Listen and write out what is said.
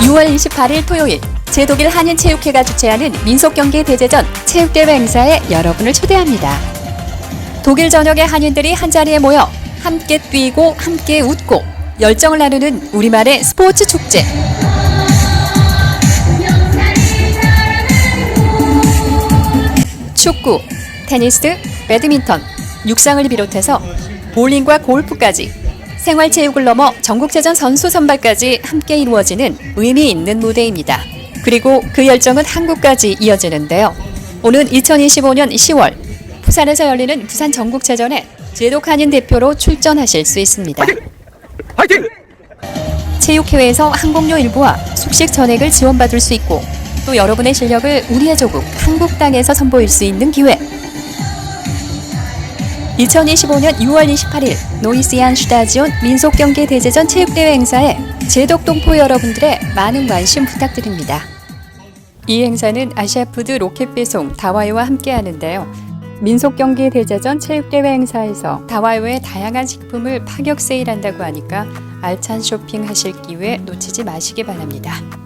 6월 28일 토요일 제독일 한인체육회가 주최하는 민속경기 대제전 체육대회 행사에 여러분을 초대합니다. 독일 전역의 한인들이 한자리에 모여 함께 뛰고 함께 웃고 열정을 나누는 우리말의 스포츠 축제. 축구, 테니스, 배드민턴, 육상을 비롯해서 볼링과 골프까지 생활체육을 넘어 전국체전 선수 선발까지 함께 이루어지는 의미 있는 무대입니다. 그리고 그 열정은 한국까지 이어지는데요. 오는 2025년 10월 부산에서 열리는 부산 전국체전에 제독 한인 대표로 출전하실 수 있습니다. 화이팅! 체육회회에서 항공료 일부와 숙식 전액을 지원받을 수 있고 또 여러분의 실력을 우리의 조국 한국 땅에서 선보일 수 있는 기회. 2025년 6월 28일 노이시안 슈타지온 민속경기 대제전 체육대회 행사에 제독동포 여러분들의 많은 관심 부탁드립니다. 이 행사는 아시아푸드 로켓 배송 다와이와 함께 하는데요. 민속경기 대제전 체육대회 행사에서 다와이의 다양한 식품을 파격 세일한다고 하니까 알찬 쇼핑 하실 기회 놓치지 마시기 바랍니다.